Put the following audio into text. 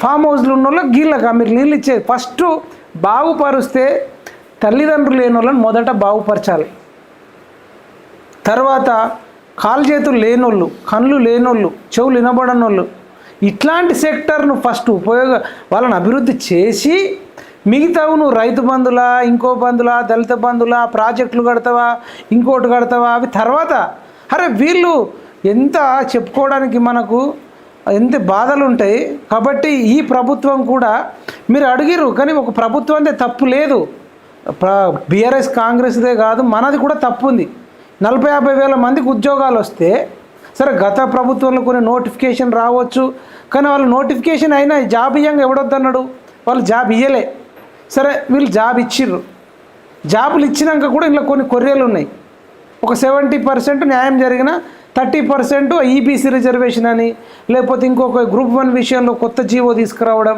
Form హౌస్లు ఉన్న వాళ్ళకి గీళ్ళగా మీరు నీళ్ళు ఇచ్చేది ఫస్ట్ బాగుపరుస్తే తల్లిదండ్రులు లేని వాళ్ళని మొదట బాగుపరచాలి. తర్వాత కాలు చేతులు లేనోళ్ళు కళ్ళు లేనోళ్ళు చెవులు వినబడనోళ్ళు ఇట్లాంటి సెక్టర్ను ఫస్ట్ ఉపయోగ వాళ్ళని అభివృద్ధి చేసి మిగతావు నువ్వు రైతు బంధులా ఇంకో బంధులా దళిత బంధులా ప్రాజెక్టులు కడతావా ఇంకోటి కడతావా అవి తర్వాత అరే వీళ్ళు ఎంత చెప్పుకోవడానికి మనకు ఎంత బాధలు ఉంటాయి కాబట్టి ఈ ప్రభుత్వం కూడా మీరు అడిగిరు కానీ ఒక ప్రభుత్వం తప్పు లేదు. బీఆర్ఎస్ కాంగ్రెస్దే కాదు మనది కూడా తప్పు ఉంది నలభై యాభై వేల మందికి ఉద్యోగాలు వస్తే సరే గత ప్రభుత్వంలో కొన్ని నోటిఫికేషన్ రావచ్చు కానీ వాళ్ళు నోటిఫికేషన్ అయినా జాబ్ ఇయ్యంగా ఎవడొద్దన్నాడు? వాళ్ళు జాబ్ ఇయ్యలే. సరే వీళ్ళు జాబ్ ఇచ్చిర్రు. జాబులు ఇచ్చినాక కూడా ఇంట్లో కొన్ని కొర్రెలు ఉన్నాయి. ఒక సెవెంటీ పర్సెంట్ న్యాయం జరిగిన థర్టీ పర్సెంట్ ఈబీసీ రిజర్వేషన్ అని లేకపోతే ఇంకొక గ్రూప్ వన్ విషయంలో కొత్త జీవో తీసుకురావడం